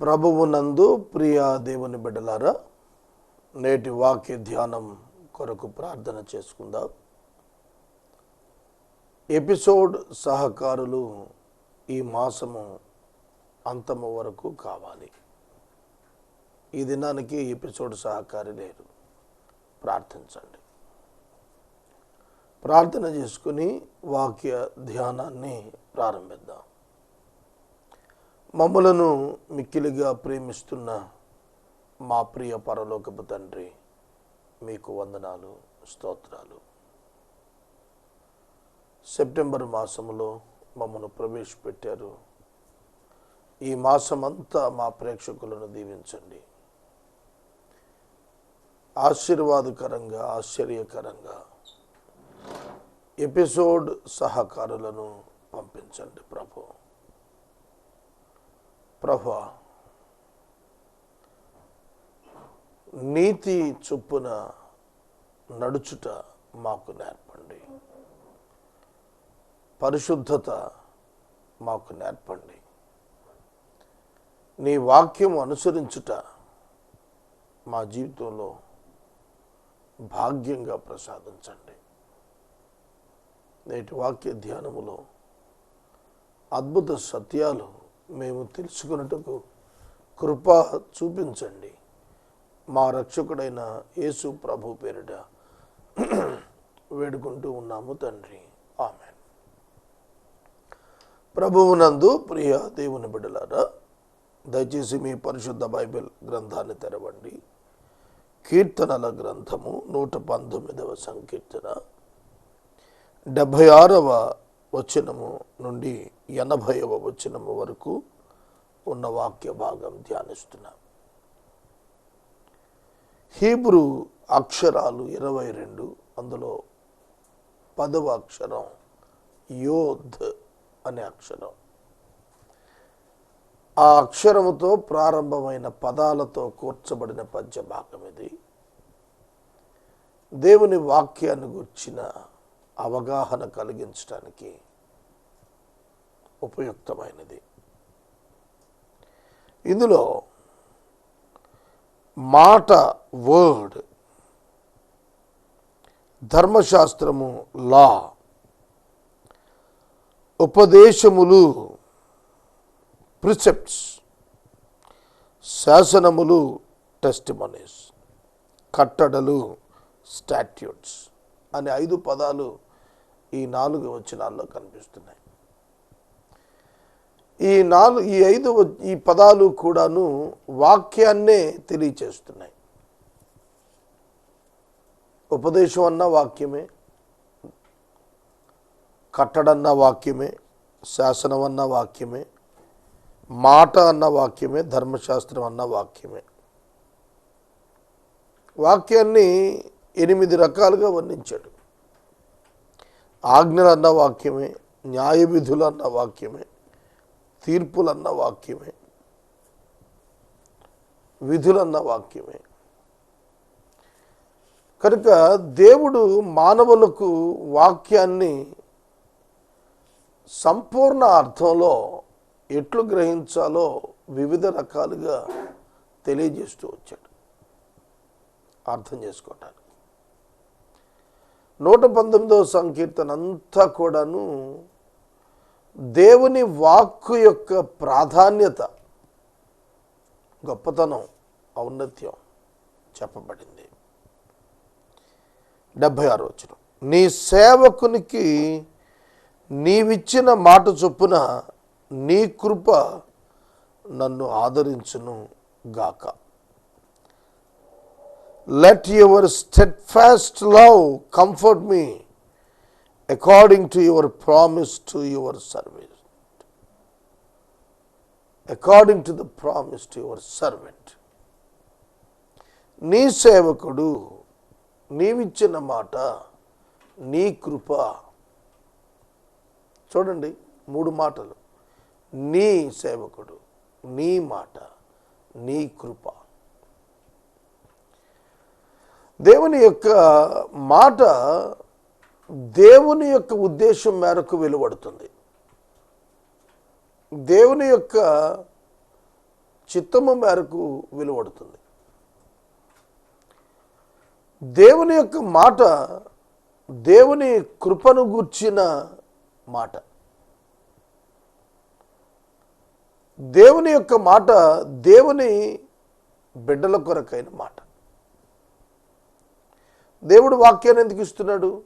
ప్రభువునందు ప్రియ దేవుని బిడ్డలారా నేటి వాక్య ధ్యానం కొరకు ప్రార్థన చేసుకుందాం. ఎపిసోడ్ సహకారులు ఈ మాసము అంతము వరకు కావాలి. ఈ దినానికి ఎపిసోడ్ సహకారి లేరు. ప్రార్థించండి. ప్రార్థన చేసుకుని వాక్య ధ్యానాన్ని ప్రారంభిద్దాం. మమ్మలను మిక్కిలిగా ప్రేమిస్తున్న మా ప్రియ పరలోకపు తండ్రి మీకు వందనాలు స్తోత్రాలు. సెప్టెంబర్ మాసంలో మమ్మను ప్రవేశపెట్టారు. ఈ మాసమంతా మా ప్రేక్షకులను దీవించండి. ఆశీర్వాదకరంగా ఆశ్చర్యకరంగా ఎపిసోడ్ సహకారులను పంపించండి ప్రభు. ప్రభు నీతి చొప్పున నడుచుట మాకు నేర్పండి. పరిశుద్ధత మాకు నేర్పండి. నీ వాక్యం అనుసరించుట మా జీవితంలో భాగ్యంగా ప్రసాదించండి. నేటి వాక్య ధ్యానములో అద్భుత సత్యాలు మేము తెలుసుకున్నట్టుకు కృప చూపించండి. మా రక్షకుడైన యేసు ప్రభు పేరిట వేడుకుంటూ ఉన్నాము తండ్రి. ఆమె ప్రభువునందు ప్రియ దేవుని బిడ్డలారా దయచేసి మీ పరిశుద్ధ బైబిల్ గ్రంథాన్ని తెరవండి. కీర్తనల గ్రంథము నూట పంతొమ్మిదవ సంకీర్తన డెబ్భై ఆరవ వచనము నుండి ఎనభైవ వచనము వరకు ఉన్న వాక్య భాగం ధ్యానిస్తున్నాం. హీబ్రూ అక్షరాలు ఇరవై రెండు అందులో పదవ అక్షరం యోధ్ అనే అక్షరం. ఆ అక్షరముతో ప్రారంభమైన పదాలతో కూర్చబడిన పద్య భాగం ఇది. దేవుని వాక్యాన్ని గుర్చిన అవగాహన కలిగించడానికి ఉపయుక్తమైనది. ఇందులో మాట వర్డ్ ధర్మశాస్త్రము లా ఉపదేశములు ప్రిసెప్ట్స్ శాసనములు టెస్టిమనీస్ కట్టడలు స్టాట్యూట్స్. అనే ఐదు పదాలు ఈ నాలుగు వచనాల్లో కనిపిస్తున్నాయి. ఈ నాలుగు ఈ ఐదు ఈ పదాలు కూడాను వాక్యాన్నే తెలియచేస్తున్నాయి. ఉపదేశం అన్న వాక్యమే కట్టడన్న వాక్యమే శాసనం అన్న వాక్యమే మాట అన్న వాక్యమే ధర్మశాస్త్రం అన్న వాక్యమే. వాక్యాన్ని ఎనిమిది రకాలుగా వర్ణించాడు. ఆజ్ఞలు అన్న వాక్యమే న్యాయ విధులు అన్న వాక్యమే తీర్పులన్న వాక్యమే విధులన్న వాక్యమే. కనుక దేవుడు మానవులకు వాక్యాన్ని సంపూర్ణ అర్థంలో ఎట్లు గ్రహించాలో వివిధ రకాలుగా తెలియజేస్తూ వచ్చాడు. అర్థం చేసుకోవటానికి. నూట పంతొమ్మిదవ సంకీర్తన అంతా కూడాను దేవుని వాక్కు యొక్క ప్రాధాన్యత గొప్పతనం ఔన్నత్యం చెప్పబడింది. డెబ్భై ఆరు వచ్చిన నీ సేవకునికి నీవిచ్చిన మాట చొప్పున నీ కృప నన్ను ఆదరించును గాక. Let your steadfast love comfort me according to your promise to your service according to the promise to your servant నీ సేవకుడు నీవిచ్చిన మాట నీ కృప. చూడండి మూడు మాటలు. నీ సేవకుడు నీ మాట నీ కృప. దేవుని యొక్క మాట దేవుని యొక్క ఉద్దేశం మేరకు వెలువడుతుంది. దేవుని యొక్క చిత్తము మేరకు విలువడుతుంది. దేవుని యొక్క మాట దేవుని కృపను గూర్చిన మాట. దేవుని యొక్క మాట దేవుని బిడ్డల కొరకైన మాట. దేవుడు వాక్యాన్ని ఎందుకు ఇస్తున్నాడు?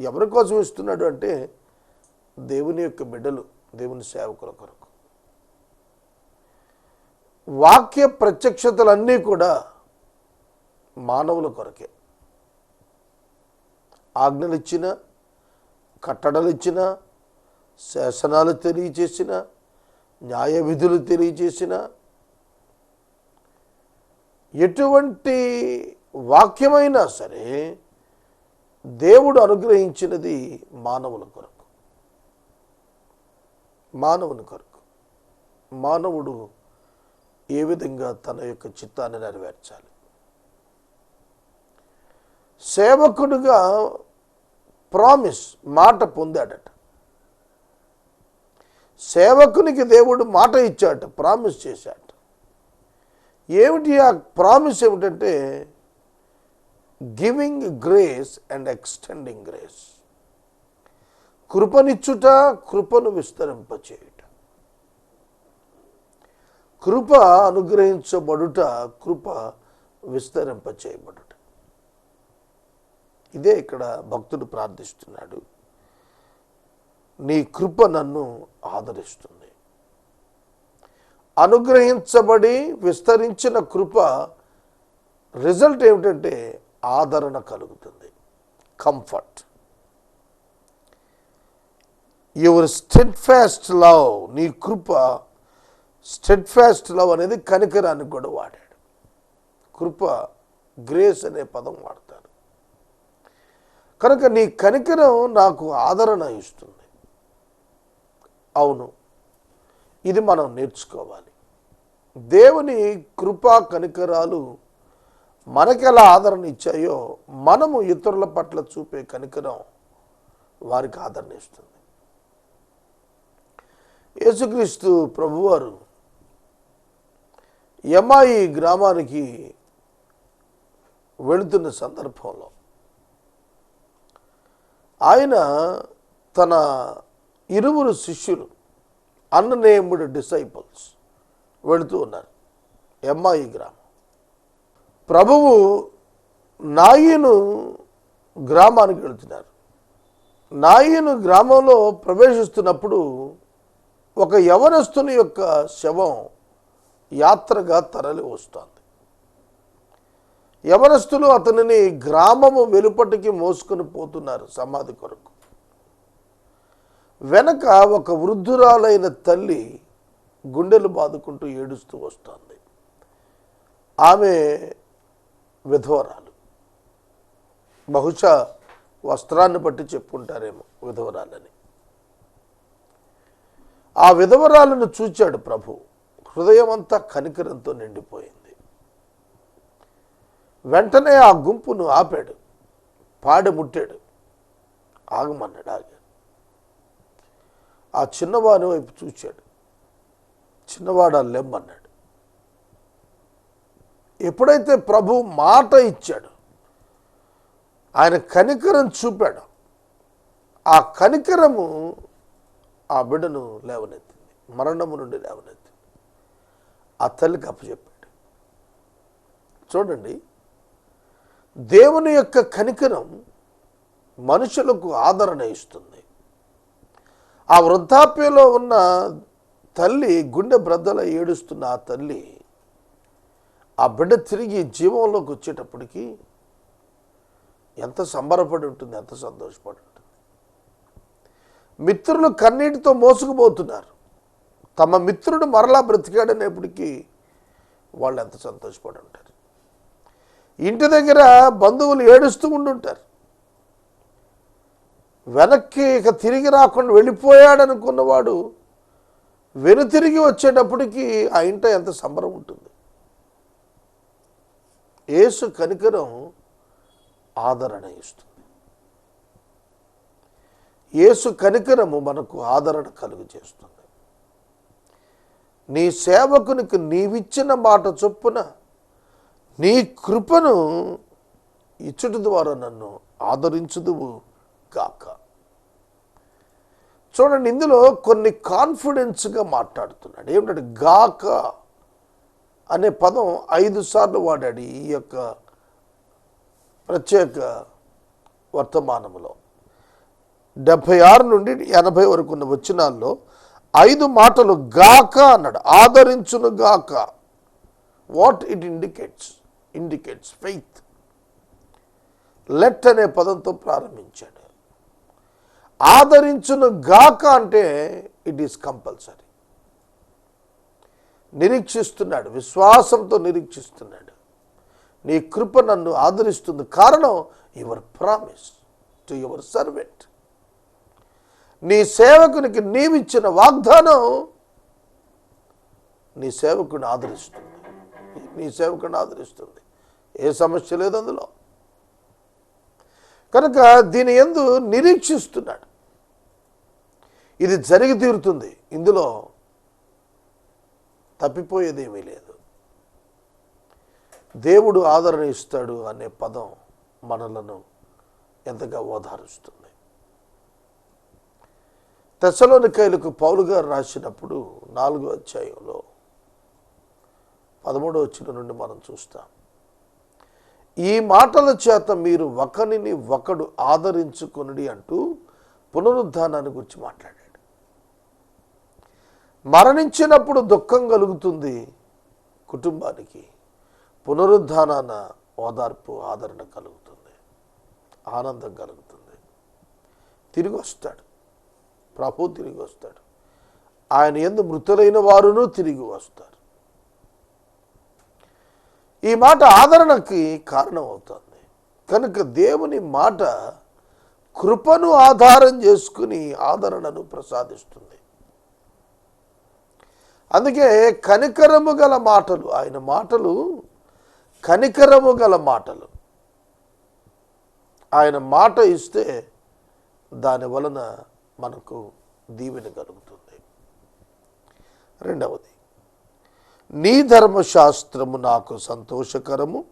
ఎవరి కోసం ఇస్తున్నాడు అంటే దేవుని యొక్క బిడ్డలు దేవుని సేవకుల కొరకు. వాక్య ప్రత్యక్షతలన్నీ కూడా మానవుల కొరకే. ఆజ్ఞలు ఇచ్చిన కట్టడలు ఇచ్చిన శాసనాలు తెలియచేసిన న్యాయ విధులు తెలియచేసిన ఎటువంటి వాక్యమైనా సరే దేవుడు అనుగ్రహించినది మానవుల కొరకు. మానవుని కొరకు. మానవుడు ఏ విధంగా తన యొక్క చిత్తాన్ని నెరవేర్చాలి? సేవకుడుగా ప్రామిస్ మాట పొందాడట. సేవకునికి దేవుడు మాట ఇచ్చాట ప్రామిస్ చేశాట ఏమిటి ఆ ప్రామిస్ ఏమిటంటే giving grace and extending grace కృపనిచ్చుట కృపను విస్తరింపచేయుట. కృప అనుగ్రహించబడుట కృప విస్తరింపచేయబడుట. ఇదే ఇక్కడ భక్తుడు ప్రార్థిస్తున్నాడు. నీ కృప నన్ను ఆదరిస్తుంది. అనుగ్రహించబడి విస్తరించిన కృప రిజల్ట్ ఏమిటంటే ఆదరణ కలుగుతుంది. Comfort your steadfast love నీ కృప స్టెడ్ ఫాస్ట్ లవ్ అనేది కనికరానికి కూడా వాడాడు. కృప గ్రేస్ అనే పదం వాడతారు కనుక నీ కనికరం నాకు ఆదరణ ఇస్తుంది. అవును ఇది మనం నేర్చుకోవాలి. దేవుని కృపా కనికరాలు మనకెలా ఆదరణ ఇచ్చాయో మనము ఇతరుల పట్ల చూపే కనికరం వారికి ఆదరణ ఇస్తుంది. యేసుక్రీస్తు ప్రభువారు యమాయి గ్రామానికి వెళుతున్న సందర్భంలో ఆయన తన ఇరువురు శిష్యులు అన్ననేముడు డిసైపుల్స్ వెళుతూ ఉన్నారు ఎమ్మాయి గ్రామం. ప్రభువు నాయిను గ్రామానికి వెళుతున్నారు. నాయిను గ్రామంలో ప్రవేశిస్తున్నప్పుడు ఒక యవనస్తుని యొక్క శవం యాత్రగా తరలి వస్తోంది. యవనస్తులు అతనిని గ్రామము వెలుపటికి మోసుకొని పోతున్నారు సమాధి కొరకు. వెనక ఒక వృద్ధురాలైన తల్లి గుండెలు బాదుకుంటూ ఏడుస్తూ వస్తోంది. ఆమె విధవరాలు. బహుశా వస్త్రాన్ని బట్టి చెప్పుకుంటారేమో విధవరాలని. ఆ విధవరాలను చూచాడు ప్రభు. హృదయం అంతా కనికరంతో నిండిపోయింది. వెంటనే ఆ గుంపును ఆపాడు. పాడె ముట్టాడు. ఆగమన్నాడు ఆగాడు. ఆ చిన్నవాని వైపు చూచాడు. చిన్నవాడు లెమ్మన్నాడు. ఎప్పుడైతే ప్రభు మాట ఇచ్చాడు ఆయన కనికరం చూపాడు ఆ కనికరము ఆ బిడ్డను లేవనెత్తింది మరణము నుండి లేవనెత్తింది. ఆ తల్లికి అప్పచెప్పాడు. చూడండి దేవుని యొక్క కనికరం మనుషులకు ఆదరణ ఇస్తుంది. ఆ వృద్ధాప్యంలో ఉన్న తల్లి గుండె బ్రద్దల ఏడుస్తున్న ఆ తల్లి ఆ బిడ్డ తిరిగి జీవంలోకి వచ్చేటప్పటికి ఎంత సంబరపడి ఉంటుంది ఎంత సంతోషపడి ఉంటుంది. మిత్రులు కన్నీటితో మోసుకుపోతున్నారు. తమ మిత్రుడు మరలా బ్రతికాడనేప్పటికీ వాళ్ళు ఎంత సంతోషపడి ఉంటారు. ఇంటి దగ్గర బంధువులు ఏడుస్తూ ఉండుంటారు వెనక్కి ఇక తిరిగి రాకుండా వెళ్ళిపోయాడనుకున్నవాడు వెనుతిరిగి వచ్చేటప్పటికి ఆ ఇంట ఎంత సంబరం ఉంటుంది. యేసు కనికరం ఆదరణ ఇస్తుంది. యేసు కనికరము మనకు ఆదరణ కలుగు చేస్తుంది. నీ సేవకునికి నీవిచ్చిన మాట చొప్పున నీ కృపను ఇచ్చుట ద్వారా నన్ను ఆదరించుదువు గాక. చూడండి ఇందులో కొన్ని కాన్ఫిడెన్స్గా మాట్లాడుతున్నాడు. ఏమిటంటే గాక అనే పదం ఐదు సార్లు వాడాడు ఈ యొక్క ప్రత్యేక వర్తమానములో. డెబ్భై ఆరు నుండి ఎనభై వరకు ఉన్న వచనాల్లో ఐదు మాటలు గాక అన్నాడు. ఆదరించును గాక. What it indicates indicates faith let అనే పదంతో ప్రారంభించాడు. ఆదరించును గాక అంటే ఇట్ ఈస్ కంపల్సరీ నిరీక్షిస్తున్నాడు విశ్వాసంతో నిరీక్షిస్తున్నాడు. నీ కృప నన్ను ఆదరిస్తుంది. కారణం your promise to your servant. నీ సేవకునికి నీవిచ్చిన వాగ్దానం నీ సేవకుని ఆదరిస్తుంది. నీ సేవకుని ఆదరిస్తుంది. ఏ సమస్య లేదు అందులో. కనుక దీని ఎందు నిరీక్షిస్తున్నాడు. ఇది జరిగి తీరుతుంది. ఇందులో తప్పిపోయేదేమీ లేదు. దేవుడు ఆదరణ ఇస్తాడు అనే పదం మనలను ఎంతగా ఓదారుస్తుంది. తెసలోనికాయలకు పౌలు గారు రాసినప్పుడు నాలుగో అధ్యాయంలో పదమూడో వచ్చిన నుండి మనం చూస్తాం. ఈ మాటల చేత మీరు ఒకరిని ఒకడు ఆదరించుకుని అంటూ పునరుద్ధానాన్ని గురించి మాట్లాడాడు మరణించినప్పుడు దుఃఖం కలుగుతుంది కుటుంబానికి. పునరుద్ధానాన ఓదార్పు ఆదరణ కలుగుతుంది. ఆనందం కలుగుతుంది. తిరిగి వస్తాడు. ప్రభు తిరిగి వస్తాడు. ఆయన ఎందు మృతులైన వారును తిరిగి వస్తారు. ఈ మాట ఆదరణకి కారణం అవుతుంది కనుక దేవుని మాట కృపను ఆధారం చేసుకుని ఆదరణను ప్రసాదిస్తుంది. అందుకే కనికరము గల మాటలు ఆయన మాటలు కనికరము గల మాటలు. ఆయన మాట ఇస్తే దాని వలన మనకు దీవెన కలుగుతుంది. రెండవది నీ ధర్మశాస్త్రము నాకు సంతోషకరము.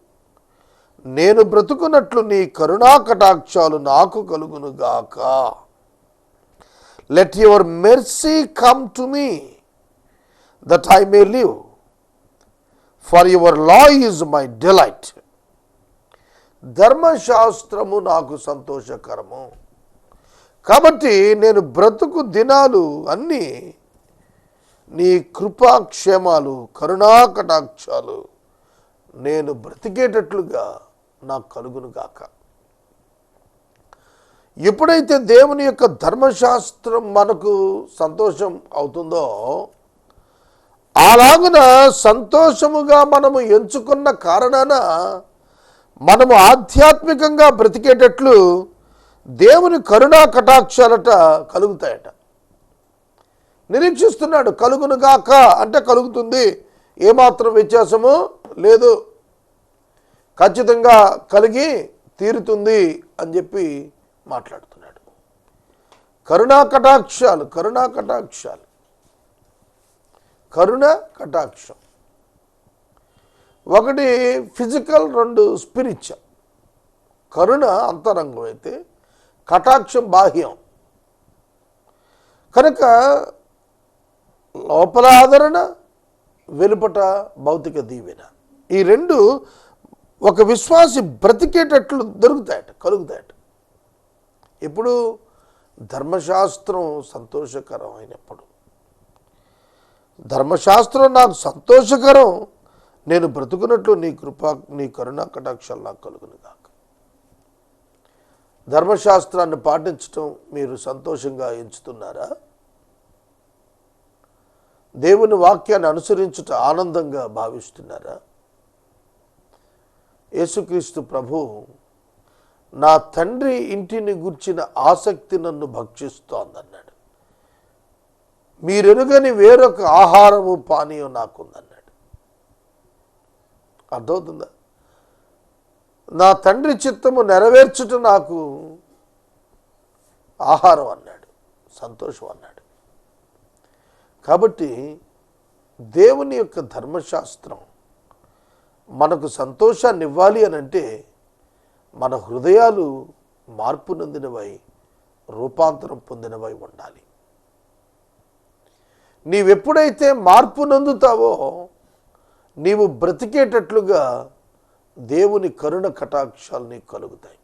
నేను బ్రతుకున్నట్లు నీ కరుణా కటాక్షాలు నాకు కలుగునుగాక. Let your mercy come to me that I may live for your law is my delight ధర్మశాస్త్రము నాకు సంతోషకరము కాబట్టి నేను బ్రతుకు దినాలు అన్నీ నీ కృపాక్షేమాలు కరుణా కటాక్షాలు నేను బ్రతికేటట్లుగా నాకు కలుగును గాక ఎప్పుడైతే దేవుని యొక్క ధర్మశాస్త్రం మనకు సంతోషం అవుతుందో అలాగున సంతోషముగా మనము ఎంచుకున్న కారణాన మనము ఆధ్యాత్మికంగా బ్రతికేటట్లు దేవుని కరుణా కటాక్షాలట కలుగుతాయట. నిరీక్షిస్తున్నాడు కలుగునుగాక అంటే కలుగుతుంది. ఏమాత్రం వ్యత్యాసము లేదు. ఖచ్చితంగా కలిగి తీరుతుంది అని చెప్పి మాట్లాడుతున్నాడు. కరుణా కటాక్షాలు కరుణా కటాక్షాలు. కరుణ కటాక్షం. ఒకటి ఫిజికల్ రెండు స్పిరిచువల్. కరుణ అంతరంగం అయితే కటాక్షం బాహ్యం. కనుక లోపల ఆదరణ వెలుపట భౌతిక దీవెన. ఈ రెండు ఒక విశ్వాసి బ్రతికేటట్లు దొరుకుతాయట కలుగుతాయట. ఇప్పుడు ధర్మశాస్త్రం సంతోషకరం అయినప్పుడు ధర్మశాస్త్రం నాకు సంతోషకరం. నేను బ్రతుకున్నట్లు నీ కృపా నీ కరుణా కటాక్షాలు నాకు కలుగును కాక ధర్మశాస్త్రాన్ని పాటించటం మీరు సంతోషంగా ఎంచుతున్నారా? దేవుని వాక్యాన్ని అనుసరించుట ఆనందంగా భావిస్తున్నారా? యేసుక్రీస్తు ప్రభు నా తండ్రి ఇంటిని గుర్చిన ఆసక్తి నన్ను భక్షిస్తోందన్నాడు. మీరెరుగని వేరొక ఆహారము పానీయం నాకుందన్నాడు. అర్థమవుతుందా? నా తండ్రి చిత్తము నెరవేర్చుట నాకు ఆహారం అన్నాడు సంతోషం అన్నాడు. కాబట్టి దేవుని యొక్క ధర్మశాస్త్రం మనకు సంతోషాన్ని ఇవ్వాలి అని అంటే మన హృదయాలు మార్పు నొందినవై రూపాంతరం పొందినవై ఉండాలి. నీవెప్పుడైతే మార్పు నందుతావో నీవు బ్రతికేటట్లుగా దేవుని కరుణ కటాక్షాలు నీకు కలుగుతాయి.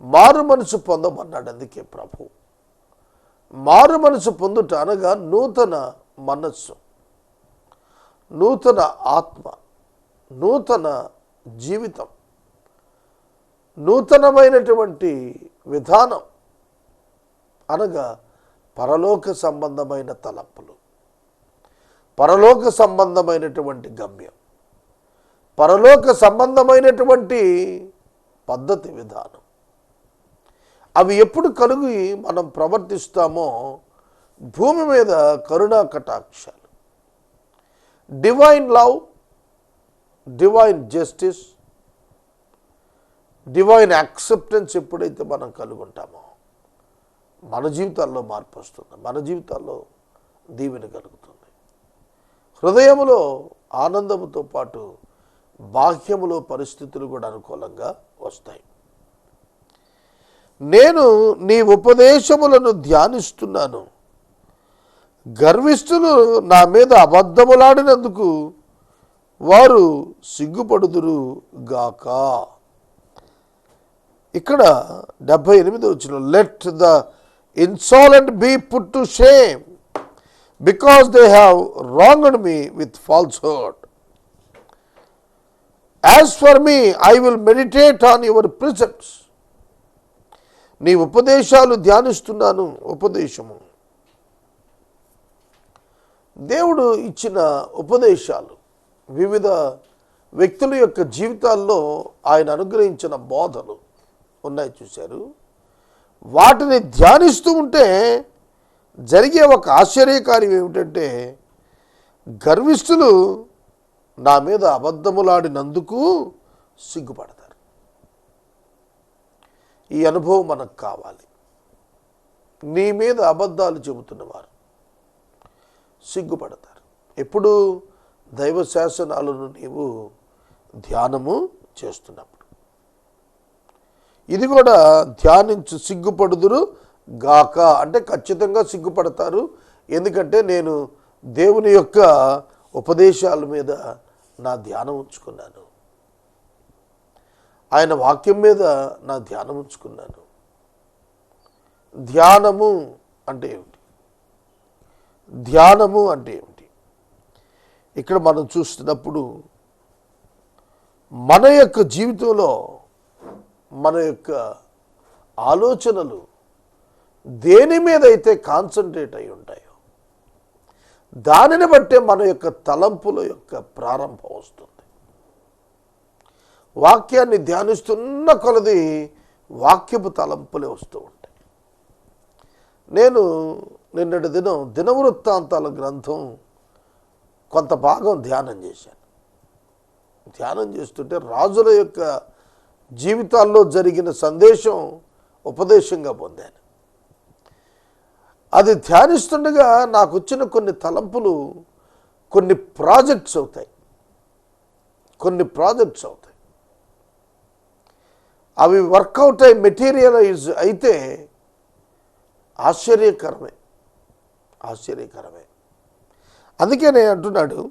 మారు మనసు పొందమన్నాడు అందుకే ప్రభు. మారు మనసు పొందుట అనగా నూతన మనస్సు నూతన ఆత్మ నూతన జీవితం నూతనమైనటువంటి విధానం అనగా పరలోక సంబంధమైన తలంపులు పరలోక సంబంధమైనటువంటి గమ్యం పరలోక సంబంధమైనటువంటి పద్ధతి విధానం. అవి ఎప్పుడు కలిగి మనం ప్రవర్తిస్తామో భూమి మీద కరుణా కటాక్షాలు divine love divine justice divine acceptance ఎప్పుడైతే మనం కలుగుంటామో మన జీవితాల్లో మార్పు వస్తుంది. మన జీవితాల్లో దీవెన కలుగుతుంది. హృదయములో ఆనందముతో పాటు బాహ్యములో పరిస్థితులు కూడా అనుకూలంగా వస్తాయి. నేను నీ ఉపదేశములను ధ్యానిస్తున్నాను. గర్విష్ఠులు నా మీద అబద్ధములాడినందుకు వారు సిగ్గుపడుదురు గాక ఇక్కడ డెబ్భై ఎనిమిది వచ్చిన let the insolent be put to shame because they have wronged me with false hurt for me, me I will meditate on your precepts నీ ఉపదేశాలు ధ్యానిస్తున్నాను ఉపదేశము. దేవుడు ఇచ్చిన ఉపదేశాలు వివిధ వ్యక్తుల యొక్క జీవితాల్లో ఆయన అనుగ్రహించిన బోధలు. ఉన్నాయి చూశారు. వాటిని ధ్యానిస్తూ ఉంటే జరిగే ఒక ఆశ్చర్యకార్యం ఏమిటంటే గర్విష్ఠులు నా మీద అబద్ధములాడినందుకు సిగ్గుపడతారు. ఈ అనుభవం మనకు కావాలి. నీ మీద అబద్ధాలు చెబుతున్నవారు సిగ్గుపడతారు. ఎప్పుడు దైవ శాసనాలను నీవు ధ్యానము చేస్తున్నప్పుడు. ఇది కూడా ధ్యానించు సిగ్గుపడుదురు గాక. అంటే ఖచ్చితంగా సిగ్గుపడతారు. ఎందుకంటే నేను దేవుని యొక్క ఉపదేశాల మీద నా ధ్యానం ఉంచుకున్నాను. ఆయన వాక్యం మీద నా ధ్యానం ఉంచుకున్నాను. ధ్యానము అంటే ఏమిటి? ధ్యానము అంటే ఏమిటి? ఇక్కడ మనం చూస్తున్నప్పుడు మన యొక్క జీవితంలో మన యొక్క ఆలోచనలు దేని మీద అయితే కాన్సన్ట్రేట్ అయి ఉంటాయో దానిని బట్టే మన యొక్క తలంపుల యొక్క ప్రారంభం వస్తుంది. వాక్యాన్ని ధ్యానిస్తున్న కొలది వాక్యపు తలంపులే వస్తూ ఉంటాయి. నేను నిన్నటి దినం దినవృత్తాంతాల గ్రంథం కొంత భాగం ధ్యానం చేశాను. ధ్యానం చేస్తుంటే రాజుల యొక్క జీవితాల్లో జరిగిన సందేశం ఉపదేశంగా పొందాను. అది ధ్యానిస్తుండగా నాకు వచ్చిన కొన్ని తలంపులు కొన్ని ప్రాజెక్ట్స్ అవుతాయి. కొన్ని ప్రాజెక్ట్స్ అవుతాయి. అవి వర్కౌట్ అయి మెటీరియలైజ్ అయితే ఆశ్చర్యకరమే. ఆశ్చర్యకరమే. అందుకే నేను అంటున్నాడు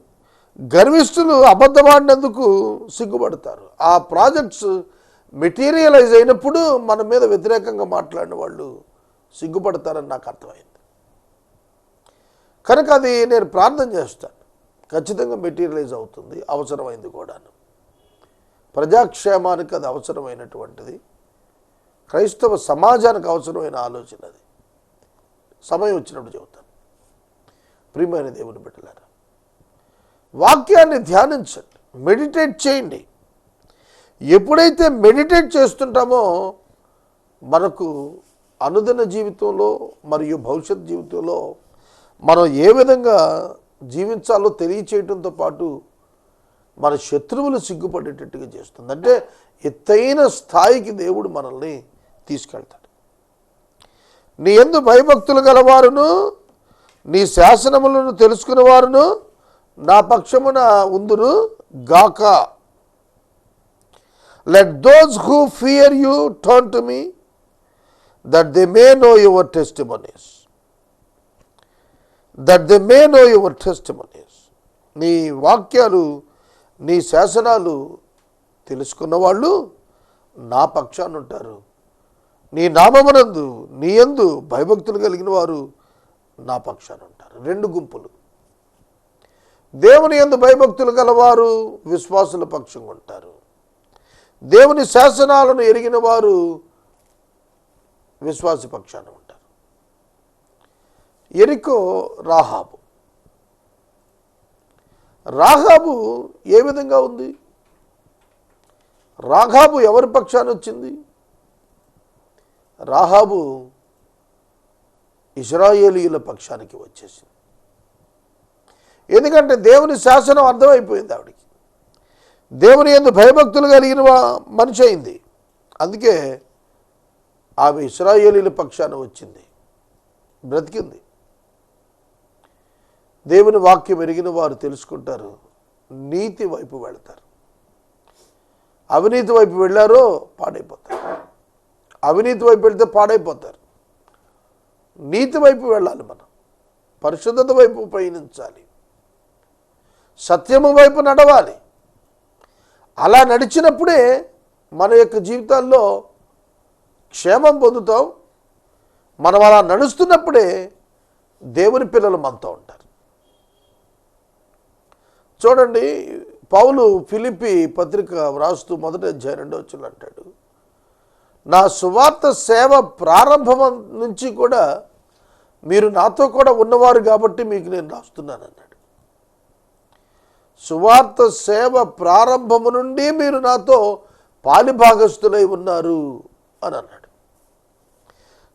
గర్విష్ఠులు అబద్ధమాడినందుకు సిగ్గుపడతారు. ఆ ప్రాజెక్ట్స్ మెటీరియలైజ్ అయినప్పుడు మన మీద వ్యతిరేకంగా మాట్లాడిన వాళ్ళు సిగ్గుపడతారని నాకు అర్థమైంది. కనుక అది నేను ప్రార్థన చేస్తాను. ఖచ్చితంగా మెటీరియలైజ్ అవుతుంది అవసరమైంది కూడాను. ప్రజాక్షేమానికి అది అవసరమైనటువంటిది. క్రైస్తవ సమాజానికి అవసరమైన ఆలోచన అది. సమయం వచ్చినప్పుడు చెబుతాను. ప్రియమైన దేవుని బిడ్డలారా వాక్యాన్ని ధ్యానించండి మెడిటేట్ చేయండి. ఎప్పుడైతే మెడిటేట్ చేస్తుంటామో మనకు అనుదిన జీవితంలో మరియు భవిష్యత్ జీవితంలో మనం ఏ విధంగా జీవించాలో తెలియచేయటంతో పాటు మన శత్రువులు సిగ్గుపడేటట్టుగా చేస్తుంది. అంటే ఎత్తైన స్థాయికి దేవుడు మనల్ని తీసుకెళ్తాడు. నీ ఎందు భయభక్తులు గలవారును నీ శాసనములను తెలుసుకున్న వారును నా పక్షమున ఉందురు గాక. Let those who fear you turn to me that they may know your testimonies that they may know your testimonies నీ వాక్యాలు నీ శాసనాలు తెలుసుకున్న వాళ్ళు నా పక్షాన ఉంటారు నీ నామమునందు నీ యందు భయభక్తులు కలిగిన వారు నా పక్షాన ఉంటారు రెండు గుంపులు. దేవుని యందు భయభక్తులు గలవారు విశ్వాసుల పక్షంగా ఉంటారు దేవుని శాసనాలను ఎరిగిన వారు విశ్వాసి పక్షాన ఉంటారు. ఎరికో రాహాబు. రాహాబు ఏ విధంగా ఉంది? రాఘాబు ఎవరి పక్షాన వచ్చింది? రాహాబు ఇజ్రాయేలీయుల పక్షానికి వచ్చేసింది. ఎందుకంటే దేవుని శాసనం అర్థమైపోయింది ఆవిడికి. దేవుని ఎందు భయభక్తులు కలిగిన మనిషి అయింది. అందుకే ఆమె ఇస్రాయేలీల పక్షాన వచ్చింది. బ్రతికింది. దేవుని వాక్యం ఎరిగిన వారు తెలుసుకుంటారు. నీతి వైపు వెళతారు. అవినీతి వైపు వెళ్ళారో పాడైపోతారు. అవినీతి వైపు వెళ్తే పాడైపోతారు. నీతి వైపు వెళ్ళాలి మనం. పరిశుద్ధత వైపు పయనించాలి సత్యము వైపు నడవాలి. అలా నడిచినప్పుడే మన యొక్క జీవితాల్లో క్షేమం పొందుతాం. మనం అలా నడుస్తున్నప్పుడే దేవుని పిల్లలు మనతో ఉంటారు. చూడండి పౌలు ఫిలిపి పత్రిక వ్రాస్తూ మొదటి అధ్యాయం రెండో వచ్చిన అంటాడు నా సువార్త సేవ ప్రారంభం నుంచి కూడా మీరు నాతో కూడా ఉన్నవారు కాబట్టి మీకు నేను రాస్తున్నానన్నాడు. సువార్త సేవ ప్రారంభము నుండి మీరు నాతో పాలిభాగస్తులై ఉన్నారు అని అన్నాడు.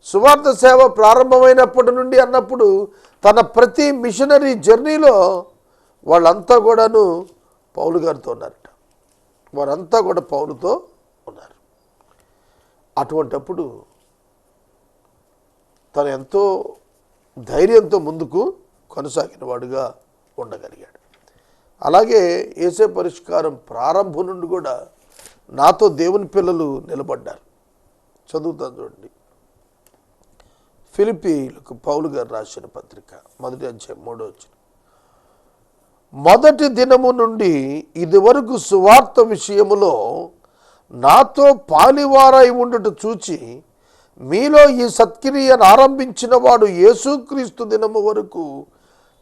సువార్త సేవ ప్రారంభమైనప్పటి నుండి అన్నప్పుడు తన ప్రతి మిషనరీ జర్నీలో వాళ్ళంతా కూడాను పౌలు గారితో ఉన్నారట. వారంతా కూడా పౌలుతో ఉన్నారు. అటువంటప్పుడు తను ఎంతో ధైర్యంతో ముందుకు కొనసాగిన వాడుగా ఉండగలిగాడు. అలాగే ఏసే పరిష్కారం ప్రారంభం నుండి కూడా నాతో దేవుని పిల్లలు నిలబడ్డారు. చదువుతాను చూడండి. ఫిలిపీలకు పౌలు గారు రాసిన పత్రిక మొదటి అధ్యాయం మూడో వచ్చిన మొదటి దినము నుండి ఇదివరకు సువార్త విషయములో నాతో పాలివారై ఉండుట చూచి మీలో ఈ సత్క్రియను ఆరంభించిన వాడు యేసుక్రీస్తు దినము వరకు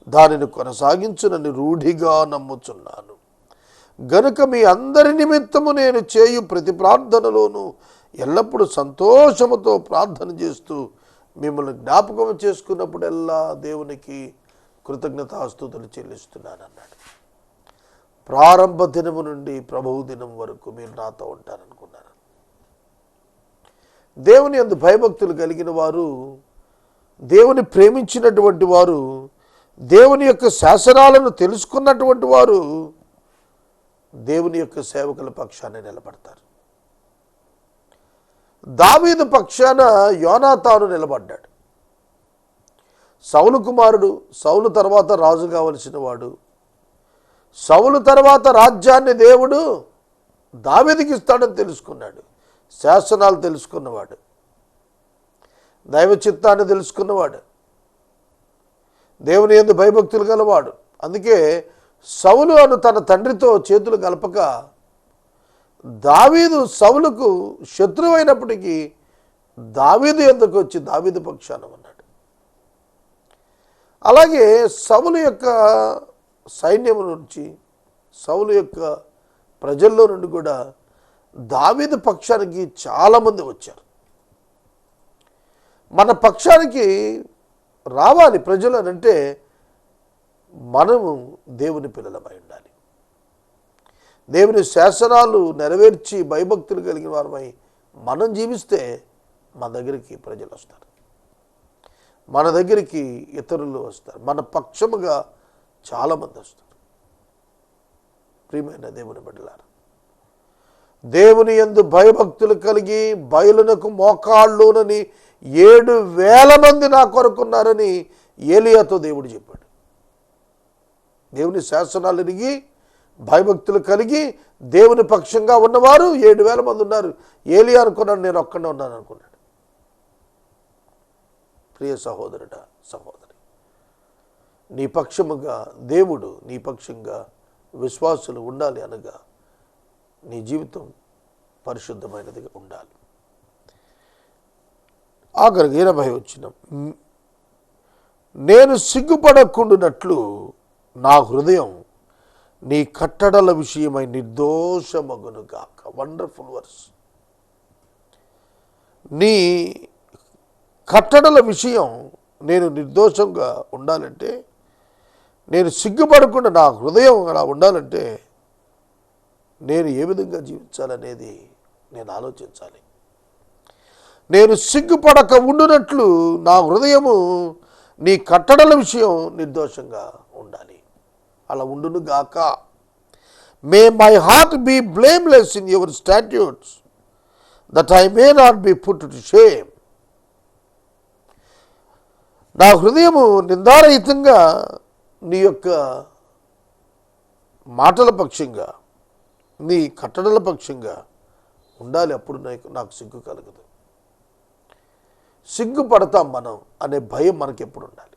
దానిని కొనసాగించునని రూఢిగా నమ్ముచున్నాను. గనుక మీ అందరి నిమిత్తము నేను చేయు ప్రతి ప్రార్థనలోనూ ఎల్లప్పుడూ సంతోషముతో ప్రార్థన చేస్తూ మిమ్మల్ని జ్ఞాపకం చేసుకున్నప్పుడెల్లా దేవునికి కృతజ్ఞతాస్తుతులు చెల్లిస్తున్నాను అన్నాడు ప్రారంభ దినము నుండి ప్రభువు దినం వరకు మీరు నాతో ఉంటారనుకున్నాను. దేవుని అందు భయభక్తులు కలిగిన వారు దేవుని ప్రేమించినటువంటి వారు దేవుని యొక్క శాసనాలను తెలుసుకున్నటువంటి వారు దేవుని యొక్క సేవకుల పక్షాన్ని నిలబడతారు. దావీదు పక్షాన యోనాతాను నిలబడ్డాడు. సౌలు కుమారుడు సౌలు తర్వాత రాజు కావలసిన వాడు. సౌలు తర్వాత రాజ్యాన్ని దేవుడు దావీదికి ఇస్తాడని తెలుసుకున్నాడు. శాసనాలు తెలుసుకున్నవాడు. దైవ చిత్తాన్ని తెలుసుకున్నవాడు. దేవుని ఎందు భయభక్తులు గలవాడు. అందుకే సౌలు అను తన తండ్రితో చేతులు కలపక దావీదు సౌలుకు శత్రువు అయినప్పటికీ దావీదు ఎందుకు వచ్చి దావీదు పక్షాన ఉన్నాడు. అలాగే సౌలు యొక్క సైన్యం నుంచి సౌలు యొక్క ప్రజల్లో నుండి కూడా దావీదు పక్షానికి చాలామంది వచ్చారు. మన పక్షానికి రావాలి ప్రజలు అని అంటే మనము దేవుని పిల్లలమై ఉండాలి. దేవుని శాసనాలు నెరవేర్చి భయభక్తులు కలిగిన వారమై మనం జీవిస్తే మన దగ్గరికి ప్రజలు వస్తారు. మన దగ్గరికి ఇతరులు వస్తారు. మన పక్షముగా చాలామంది వస్తారు. ప్రియమైన దేవుని బిడ్డలారు దేవుని యందు భయభక్తులు కలిగి బయలునకు మోకాళ్ళునని ఏడు వేల మంది నా కొరకున్నారని ఏలియాతో దేవుడు చెప్పాడు. దేవుని శాసనాలు ఎరిగి భయభక్తులు కలిగి దేవుని పక్షంగా ఉన్నవారు ఏడు వేల మంది ఉన్నారు. ఏలియా అనుకున్నాను నేను ఒక్కడే ఉన్నాను అనుకున్నాడు. ప్రియ సహోదరుడ సహోదరి నీ పక్షముగా దేవుడు నీ పక్షంగా విశ్వాసులు ఉండాలి అనగా నీ జీవితం పరిశుద్ధమైనదిగా ఉండాలి. ఆఖరికి ఎనభై వచ్చిన నేను సిగ్గుపడకుండునట్లు నా హృదయం నీ కట్టడల విషయమై నిర్దోషమగును గాక. వండర్ఫుల్ వర్స్ నీ కట్టడల విషయం నేను నిర్దోషంగా ఉండాలంటే నేను సిగ్గుపడకుండా నా హృదయం అలా ఉండాలంటే నేను ఏ విధంగా జీవించాలనేది నేను ఆలోచించాలి. నేను సిగ్గుపడక ఉండునట్లు నా హృదయము నీ కట్టడల విషయం నిర్దోషంగా ఉండాలి. అలా ఉండును గాక. May my heart be blameless in your statutes that I may not be put to shame నా హృదయము నిందారహితంగా నీ యొక్క మాటల పక్షంగా నీ కట్టడల పక్షంగా ఉండాలి. అప్పుడు నాకు నాకు సిగ్గు కలగదు. సిగ్గుపడతాం మనం అనే భయం మనకి ఎప్పుడు ఉండాలి.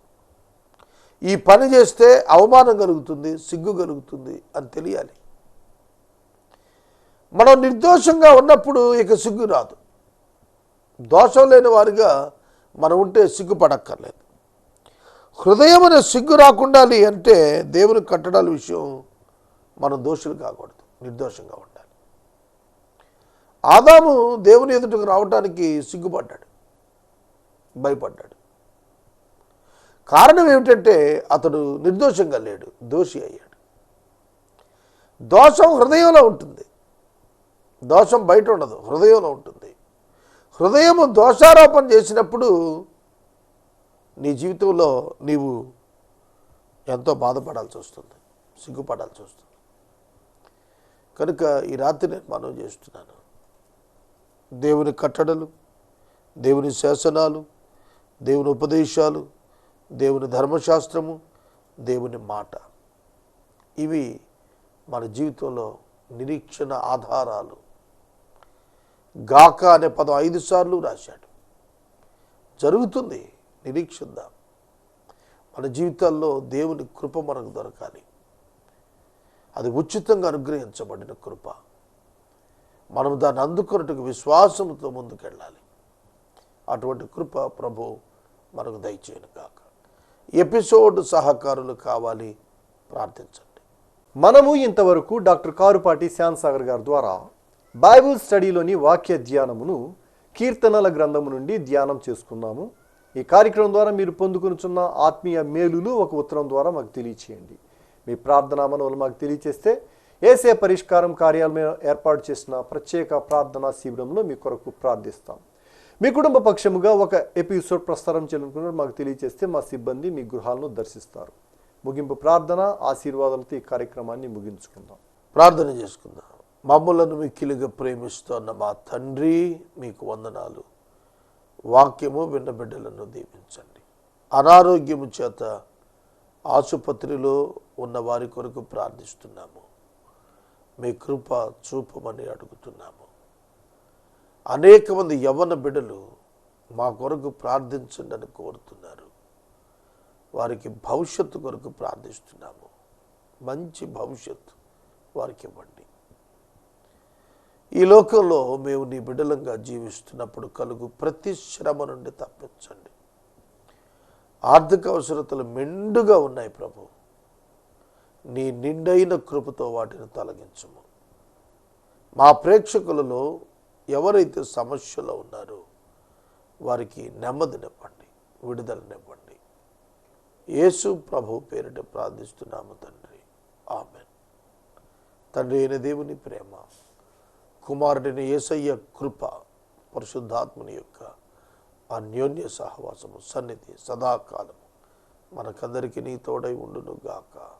ఈ పని చేస్తే అవమానం కలుగుతుంది సిగ్గు కలుగుతుంది అని తెలియాలి. మనం నిర్దోషంగా ఉన్నప్పుడు ఇక సిగ్గు రాదు. దోషం లేని వారిగా మనం ఉంటే సిగ్గుపడక్కర్లేదు. హృదయం అనే సిగ్గు రాకుండా అంటే దేవుని కట్టడాల విషయం మనం దోషులు కాకూడదు నిర్దోషంగా ఉండాలి. ఆదాము దేవుని ఎదుటకు రావటానికి సిగ్గుపడ్డాడు. భయపడ్డాడు. కారణం ఏమిటంటే అతడు నిర్దోషంగా లేడు దోషి అయ్యాడు. దోషం హృదయంలో ఉంటుంది. దోషం బయట ఉండదు హృదయంలో ఉంటుంది. హృదయము దోషారోపణ చేసినప్పుడు నీ జీవితంలో నీవు ఎంతో బాధపడాల్సి వస్తుంది సిగ్గుపడాల్సి వస్తుంది. కనుక ఈ రాత్రి నేను మనం చేస్తున్నాను. దేవుని కట్టడలు దేవుని శాసనాలు దేవుని ఉపదేశాలు దేవుని ధర్మశాస్త్రము దేవుని మాట. ఇవి మన జీవితంలో నిరీక్షణ ఆధారాలు. గాక అనే పదం ఐదు సార్లు రాశాడు. జరుగుతుంది నిరీక్షిద్దాం మన జీవితాల్లో దేవుని కృప మనకు దొరకాలి. అది ఉచితంగా అనుగ్రహించబడిన కృప. మనం దాన్ని అందుకున్నట్టుకు విశ్వాసంతో ముందుకెళ్ళాలి. అటువంటి కృప ప్రభు మనకు దయచేయను కాక ఎపిసోడ్ సహకారులు కావాలి ప్రార్థించండి. మనము ఇంతవరకు డాక్టర్ కారుపాటి శ్యామ్ సాగర్ గారి ద్వారా బైబిల్ స్టడీలోని వాక్య ధ్యానమును కీర్తనల గ్రంథము నుండి ధ్యానం చేసుకున్నాము. ఈ కార్యక్రమం ద్వారా మీరు పొందుకునుచున్న ఆత్మీయ మేలులు ఒక ఉత్తరం ద్వారా మాకు తెలియచేయండి. మీ ప్రార్థనా మనవులు మాకు తెలియచేస్తే ఏసే పరిష్కారం కార్యాలయం ఏర్పాటు చేసిన ప్రత్యేక ప్రార్థనా శిబిరంలో మీ కొరకు ప్రార్థిస్తాం. మీ కుటుంబ పక్షముగా ఒక ఎపిసోడ్ ప్రసారం చేయాలనుకున్నారు మాకు తెలియజేస్తే మా సిబ్బంది మీ గృహాలను దర్శిస్తారు. ముగింపు ప్రార్థన ఆశీర్వాదాలతో ఈ కార్యక్రమాన్ని ముగించుకుందాం. ప్రార్థన చేసుకుందాం. మమ్మలను మిక్కిలిగా ప్రేమిస్తున్న మా తండ్రి మీకు వందనాలు. వాక్యము విన్న బిడ్డలను దీవించండి. అనారోగ్యము చేత ఆసుపత్రిలో ఉన్న వారి కొరకు ప్రార్థిస్తున్నాము. మీ కృప చూపమని అడుగుతున్నాము. అనేక మంది యవ్వన బిడ్డలు మా కొరకు ప్రార్థించండి అని కోరుతున్నారు. వారికి భవిష్యత్తు కొరకు ప్రార్థిస్తున్నాము. మంచి భవిష్యత్తు వారికి ఇవ్వండి. ఈ లోకంలో మేము నీ బిడ్డలంగా జీవిస్తున్నప్పుడు కలుగు ప్రతి శ్రమ నుండి తప్పించండి. ఆర్థిక అవసరతలు మెండుగా ఉన్నాయి ప్రభు. నీ నిండైన కృపతో వాటిని తొలగించము. మా ప్రేక్షకులలో ఎవరైతే సమస్యలో ఉన్నారో వారికి నెమ్మదినివ్వండి విడుదలనివ్వండి యేసు ప్రభు పేరిట ప్రార్థిస్తున్నాము తండ్రి. ఆమెన్. తండ్రి అయిన దేవుని ప్రేమ కుమారుడిని యేసయ్య కృప పరిశుద్ధాత్మని యొక్క అన్యోన్య సహవాసము సన్నిధి సదాకాలము మనకందరికీ నీ తోడై ఉండును గాక